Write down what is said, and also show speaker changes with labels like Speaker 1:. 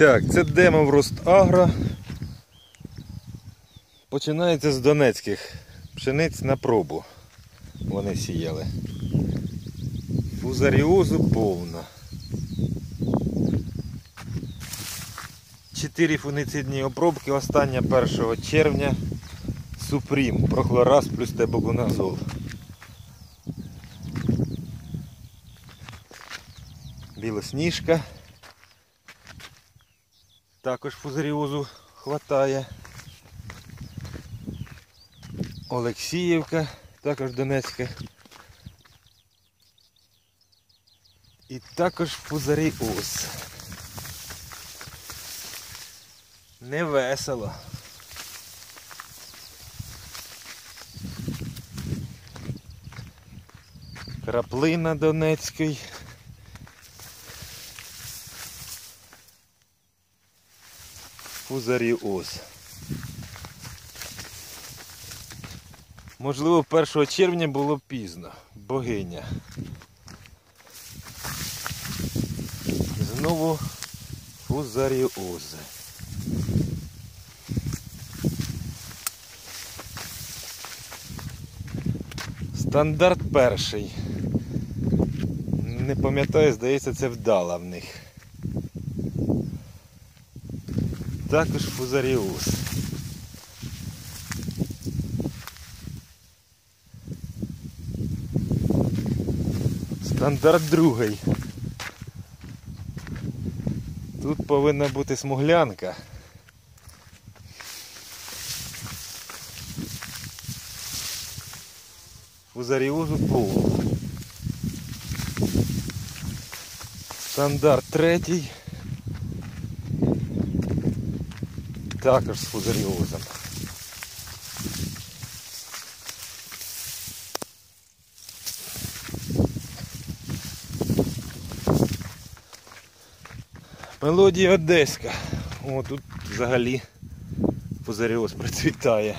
Speaker 1: Так, це демо в Ростагро. Починається з донецьких пшениць на пробу. Вони сіяли. Фузаріозу повна. Чотири фуніцидні обробки. Остання 1 червня. Супрім. Прохлораз плюс тебокуназол. Білосніжка. Також фузаріозу хватає. Олексіївка, також Донецька. І також фузаріоз. Не весело. Краплина Донецький. Фузаріоз. Можливо, 1 червня було пізно. Богиня. Знову фузаріози. Стандарт перший. Не пам'ятаю, здається, це вдала в них. Також фузаріоз. Стандарт другий. Тут повинна бути смуглянка. Фузаріозу повну. Стандарт третій. Також з фузаріозом. Мелодія Одеська. О, тут взагалі фузаріоз процвітає.